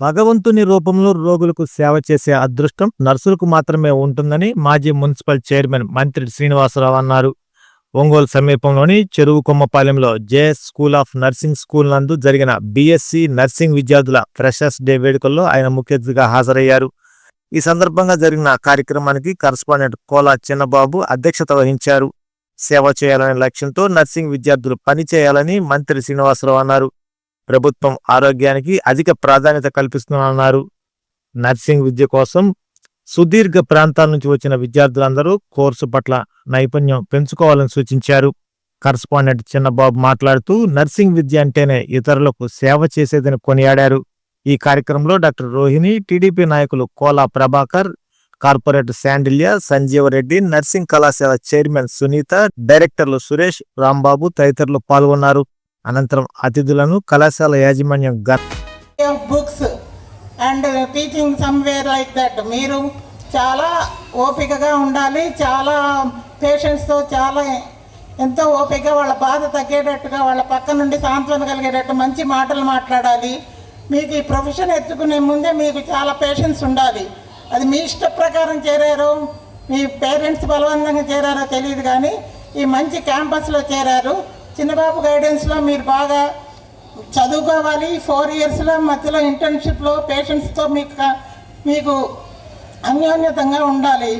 భగవంతుని రూపంలో రోగులకు సేవ చేసే అదృష్టం నర్సులకు మాత్రమే ఉంటుందని మాజీ మున్సిపల్ చైర్మన్ మంత్రి శ్రీనివాసరావు అన్నారు. ఒంగోలు సమీపంలోని చెరువు కొమ్మపాలెంలో JS school of nursing school నందు జరిగిన బీఎస్సీ నర్సింగ్ విద్యార్థుల ఫ్రెషర్స్ డే వేడుకల్లో ఆయన ముఖ్య అతిథిగా హాజరయ్యారు. ఈ సందర్భంగా జరిగిన కార్యక్రమానికి కరస్పాండెంట్ కోలా చిన్నబాబు అధ్యక్షత వహించారు. సేవ చేయాలనే లక్ష్యంతో నర్సింగ్ విద్యార్థులు పనిచేయాలని మంత్రి శ్రీనివాసరావు అన్నారు. ప్రభుత్వం ఆరోగ్యానికి అధిక ప్రాధాన్యత కల్పిస్తుందన్నారు. నర్సింగ్ విద్య కోసం సుదీర్ఘ ప్రాంతాల నుంచి వచ్చిన విద్యార్థులందరూ కోర్సు పట్ల నైపుణ్యం పెంచుకోవాలని సూచించారు. కరస్పాండెంట్ చిన్నబాబు మాట్లాడుతూ నర్సింగ్ విద్య అంటేనే ఇతరులకు సేవ చేసేదని కొనియాడారు. ఈ కార్యక్రమంలో డాక్టర్ రోహిణి టీడీపీ నాయకులు కోలా ప్రభాకర్ కార్పొరేటర్ శాండిల్య సంజీవ రెడ్డి నర్సింగ్ కళాశాల చైర్మన్ సునీత డైరెక్టర్లు సురేష్ రాంబాబు తదితరులు పాల్గొన్నారు. అనంతరం అతిథులను కళాశాల యాజమాన్యం ఘన of books and teaching somewhere like that మీరు చాలా ఓపికగా ఉండాలి చాలా పేషెంట్స్తో చాలా ఎంతో ఓపిక వాళ్ళ బాధ తగ్గేటట్టుగా వాళ్ళ పక్క నుండి సాంత్వన కలిగేటట్టు మంచి మాటలు మాట్లాడాలి. మీకు ఈ ప్రొఫెషన్ ఎత్తుకునే ముందే మీకు చాలా పేషెన్స్ ఉండాలి. అది మీ ఇష్ట ప్రకారం చేరారు మీ పేరెంట్స్ బలవంతంగా చేరారో తెలియదు కానీ ఈ మంచి క్యాంపస్లో చేరారు. చిన్నబాబు గైడెన్స్లో మీరు బాగా చదువుకోవాలి. ఫోర్ ఇయర్స్లో మధ్యలో ఇంటర్న్షిప్లో పేషెంట్స్తో మీకు మీకు అన్యోన్యతంగా ఉండాలి.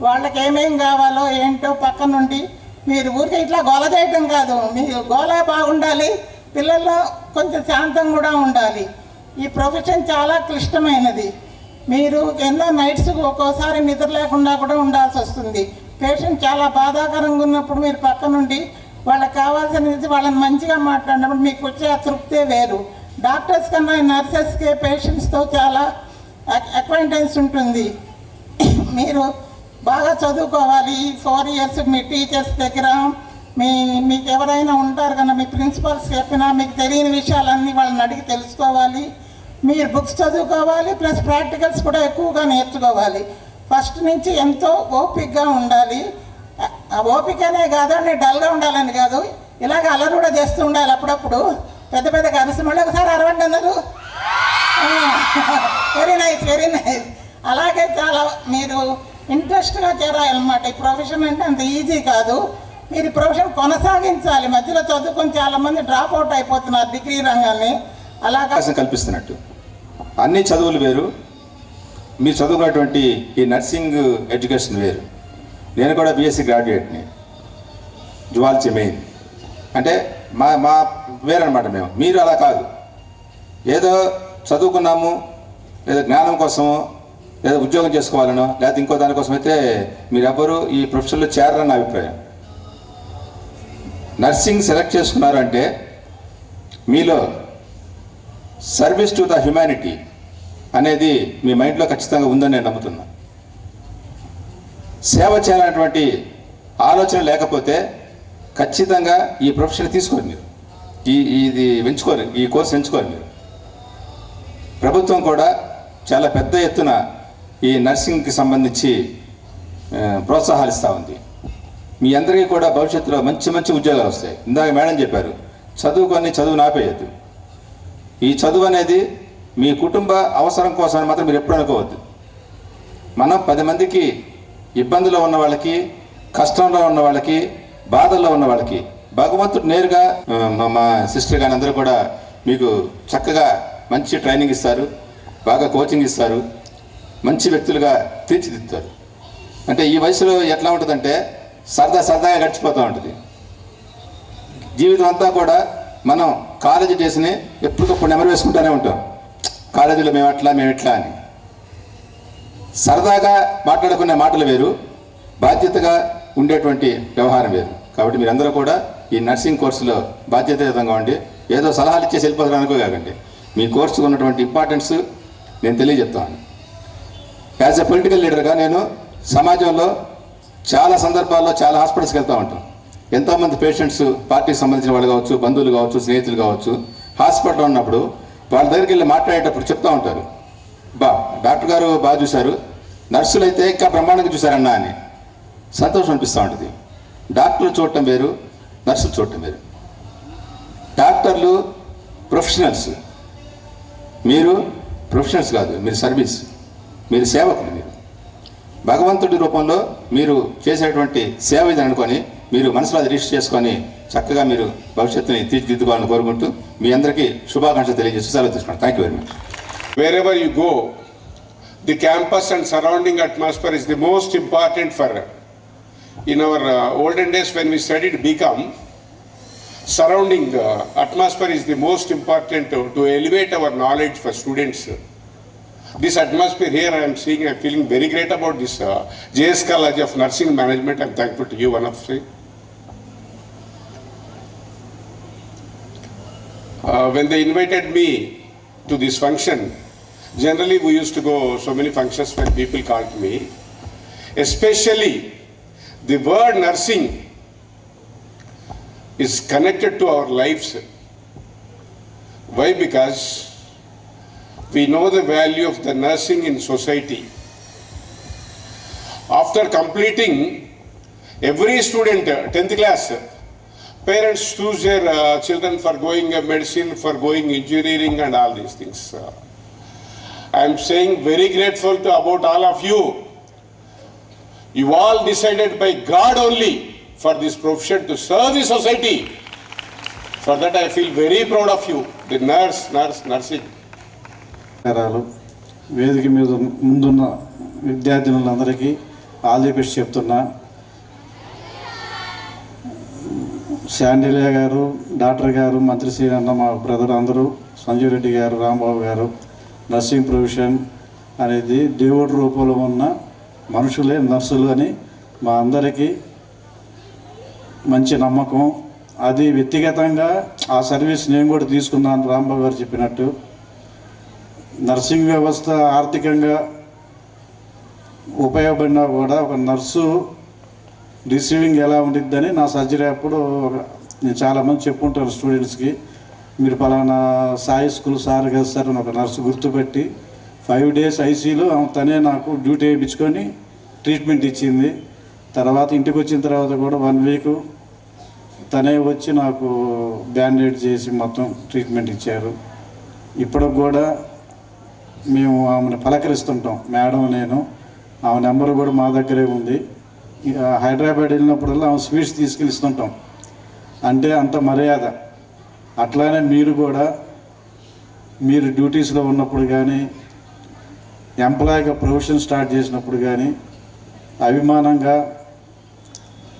వాళ్ళకి ఏమేం కావాలో ఏంటో పక్క నుండి మీరు ఊరికి ఇట్లా గోల చేయటం కాదు. మీరు గోల బాగుండాలి. పిల్లల్లో కొంచెం శాంతం కూడా ఉండాలి. ఈ ప్రొఫెషన్ చాలా క్లిష్టమైనది. మీరు ఎన్నో నైట్స్ ఒక్కోసారి నిద్ర లేకుండా కూడా ఉండాల్సి వస్తుంది. పేషెంట్ చాలా బాధాకరంగా ఉన్నప్పుడు మీరు పక్క నుండి వాళ్ళకి కావాల్సినది వాళ్ళని మంచిగా మాట్లాడినప్పుడు మీకు వచ్చే ఆ తృప్తే వేరు. డాక్టర్స్ కన్నా నర్సెస్కి పేషెంట్స్తో చాలా అక్వైంటెన్స్ ఉంటుంది. మీరు బాగా చదువుకోవాలి. ఫోర్ ఇయర్స్ మీ టీచర్స్ దగ్గర మీ మీకు ఎవరైనా ఉంటారు కన్నా మీ ప్రిన్సిపల్స్ చెప్పినా మీకు తెలియని విషయాలన్నీ వాళ్ళని అడిగి తెలుసుకోవాలి. మీరు బుక్స్ చదువుకోవాలి ప్లస్ ప్రాక్టికల్స్ కూడా ఎక్కువగా నేర్చుకోవాలి. ఫస్ట్ నుంచి ఎంతో ఓపిక్గా ఉండాలి. ఓపికనే కాదు నేను డల్గా ఉండాలని కాదు. ఇలాగ అల్లరి కూడా చేస్తూ ఉండాలి అప్పుడప్పుడు. పెద్ద పెద్ద కలిసి మళ్ళీ ఒకసారి అరవండి అందరు. వెరీ నైస్ వెరీ నైస్ అలాగే చాలా మీరు ఇంట్రెస్ట్గా చేరాలన్నమాట. ఈ ప్రొఫెషన్ అంటే అంత ఈజీ కాదు. మీరు ప్రొఫెషన్ కొనసాగించాలి. మధ్యలో చదువుకొని చాలామంది డ్రాప్ అవుట్ అయిపోతున్నారు డిగ్రీ రంగాన్ని. అలాగా కల్పిస్తున్నట్టు. అన్ని చదువులు వేరు. మీరు చదువుకున్నటువంటి ఈ నర్సింగ్ ఎడ్యుకేషన్ వేరు. నేను కూడా బీఎస్సీ గ్రాడ్యుయేట్ని జువాలజీ మెయిన్. అంటే మా మా వేరనమాట మేము. మీరు అలా కాదు. ఏదో చదువుకున్నాము లేదా జ్ఞానం కోసమో లేదా ఉద్యోగం చేసుకోవాలనో లేకపోతే ఇంకో దానికోసం అయితే మీరెవ్వరూ ఈ ప్రొఫెషన్లో చేరరని నా అభిప్రాయం. నర్సింగ్ సెలెక్ట్ చేసుకున్నారు అంటే మీలో సర్వీస్ టు ద హ్యుమానిటీ అనేది మీ మైండ్లో ఖచ్చితంగా ఉందని నేను నమ్ముతున్నాను సేవ చేయాలనేటువంటి ఆలోచన లేకపోతే ఖచ్చితంగా ఈ ప్రొఫెషన్ తీసుకోరు మీరు. ఈ ఇది ఎంచుకోరు ఈ కోర్సు ఎంచుకోరు మీరు. ప్రభుత్వం కూడా చాలా పెద్ద ఎత్తున ఈ నర్సింగ్కి సంబంధించి ప్రోత్సాహాలు ఇస్తూ ఉంది. మీ అందరికీ కూడా భవిష్యత్తులో మంచి మంచి ఉద్యోగాలు వస్తాయి. ఇందాక మేడం చెప్పారు చదువుకొని చదువు నాపేయద్దు. ఈ చదువు అనేది మీ కుటుంబ అవసరం కోసం మాత్రం మీరు ఎప్పుడు అనుకోవద్దు. మనం పది మందికి ఇబ్బందులో ఉన్న వాళ్ళకి కష్టంలో ఉన్న వాళ్ళకి బాధల్లో ఉన్న వాళ్ళకి భగవంతుడు నేరుగా మా మా సిస్టర్ కానీ అందరూ కూడా మీకు చక్కగా మంచి ట్రైనింగ్ ఇస్తారు బాగా కోచింగ్ ఇస్తారు మంచి వ్యక్తులుగా తీర్చిదిద్దుతారు. అంటే ఈ వయసులో ఎట్లా ఉంటుందంటే సరదా సరదాగా గడిచిపోతూ ఉంటుంది. జీవితం అంతా కూడా మనం కాలేజీ డేస్ని ఎప్పటికప్పుడు నెమరు వేసుకుంటూనే ఉంటాం. కాలేజీలో మేము అట్లా మేము ఇట్లా అని. సరదాగా మాట్లాడుకునే మాటలు వేరు బాధ్యతగా ఉండేటువంటి వ్యవహారం వేరు. కాబట్టి మీరందరూ కూడా ఈ నర్సింగ్ కోర్సులో బాధ్యతాయుతంగా ఉండి ఏదో సలహాలు ఇచ్చేసి వెళ్ళిపోతారు అనుకోకండి మీ కోర్సుకు ఉన్నటువంటి ఇంపార్టెన్స్ నేను తెలియజెప్తాను యాజ్ ఎ పొలిటికల్ లీడర్గా నేను సమాజంలో చాలా సందర్భాల్లో చాలా హాస్పిటల్స్కి వెళ్తూ ఉంటాం. ఎంతోమంది పేషెంట్స్ పార్టీకి సంబంధించిన వాళ్ళు కావచ్చు బంధువులు కావచ్చు స్నేహితులు కావచ్చు హాస్పిటల్ ఉన్నప్పుడు వాళ్ళ దగ్గరికి వెళ్ళి మాట్లాడేటప్పుడు చెప్తూ ఉంటారు. బా డాక్టర్ గారు బాగా చూశారు. నర్సులు అయితే ఇంకా బ్రహ్మాండంగా చూశారన్నా అని. సంతోషం అనిపిస్తూ ఉంటుంది. డాక్టర్లు చూడటం వేరు నర్సులు చూడటం వేరు. డాక్టర్లు ప్రొఫెషనల్స్. మీరు ప్రొఫెషనల్స్ కాదు మీరు సర్వీస్ మీరు సేవకులు మీరు. భగవంతుడి రూపంలో మీరు చేసేటువంటి సేవ ఇది అనుకొని మీరు మనసులో అది రిజిస్టర్ చేసుకొని చక్కగా మీరు భవిష్యత్తుని తీర్చిదిద్దుకోవాలని కోరుకుంటూ మీ అందరికీ శుభాకాంక్షలు తెలియజేస్తూ సెలవు తీసుకున్నాను thank you very much wherever you go, the campus and surrounding atmosphere is the most important for. In our uh, olden days, when we studied BCom, surrounding uh, atmosphere is the most important to, to elevate our knowledge for students. This atmosphere here, I am seeing, I am feeling very great about this uh, JS College of Nursing Management. I am thankful to you, one of the. Uh, when they invited me to this function, generally we used to go so many functions when people called me. Especially the word nursing is connected to our lives. Why? Because we know the value of the nursing in society. After completing, every student, uh, 10th class, parents choose their uh, children for going uh, medicine, for going engineering and all these things. Uh, I'm saying very grateful to about all of you you all decided by God only for this profession to serve the society for that I feel very proud of you the nurse nurse nursing వేదిక మీద ముందున్న విద్యార్థినులందరికీ ఆలోచించి చెప్తున్నా. శాండిలియా గారు doctor గారు మంత్రి శ్రీ అన్న మా బ్రదర్ అందరూ సంజీవ్ రెడ్డి గారు రాంబాబు గారు నర్సింగ్ ప్రొఫెషన్ అనేది దేవుడి రూపంలో ఉన్న మనుషులే నర్సులు అని మా అందరికీ మంచి నమ్మకం. అది వ్యక్తిగతంగా ఆ సర్వీస్ నేను కూడా తీసుకున్నాను రాంబాబు గారు చెప్పినట్టు. నర్సింగ్ వ్యవస్థ ఆర్థికంగా ఉపయోగపడినా కూడా ఒక నర్సు రిసీవింగ్ ఎలా ఉండిద్దని నా సర్జరీ అప్పుడు ఒక- నేను చాలామంది చెప్పుంటాను స్టూడెంట్స్కి. మీరు పలానా సాయి స్కూల్ సార్ కదా సార్ అని ఒక నర్సు గుర్తుపెట్టి ఫైవ్ డేస్ ఐసీలో తనే నాకు డ్యూటీ వేయించుకొని ట్రీట్మెంట్ ఇచ్చింది. తర్వాత ఇంటికి వచ్చిన తర్వాత కూడా వన్ వీక్ తనే వచ్చి నాకు బ్యాండేడ్ చేసి మొత్తం ట్రీట్మెంట్ ఇచ్చారు. ఇప్పటికి కూడా మేము ఆమెను పలకరిస్తుంటాం. మేడం నేను ఆమె నెంబర్ కూడా మా దగ్గరే ఉంది. హైదరాబాద్ వెళ్ళినప్పుడల్లా ఆమె స్వీట్స్ తీసుకెళ్ళిస్తుంటాం. అంటే అంత మర్యాద. అట్లానే మీరు కూడా మీరు డ్యూటీస్లో ఉన్నప్పుడు కానీ ఎంప్లాయీగా ప్రొఫెషన్ స్టార్ట్ చేసినప్పుడు కానీ అభిమానంగా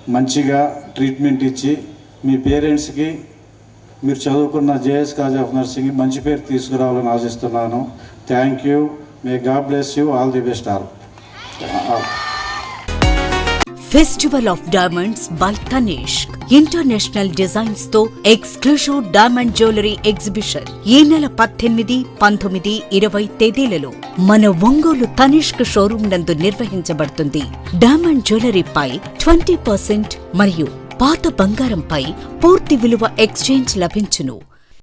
మంచిగా ట్రీట్మెంట్ ఇచ్చి మీ పేరెంట్స్కి మీరు చదువుకున్న జేఎస్ కాలేజ్ ఆఫ్ నర్సింగ్ మంచి పేరు తీసుకురావాలని ఆశిస్తున్నాను. Thank you. May God bless you. All the best all. Festival of diamonds by Tanishq international డిజైన్స్తో exclusive diamond jewellery exhibition ఈ నెల పద్దెనిమిది పంతొమ్మిది ఇరవై తేదీలలో మన ఒంగోలు తనిష్క్ షోరూం నందు నిర్వహించబడుతుంది. డైమండ్ జ్యువెలరీపై ట్వంటీ పర్సెంట్ మరియు పాత బంగారంపై పూర్తి విలువ ఎక్స్చేంజ్ లభించును.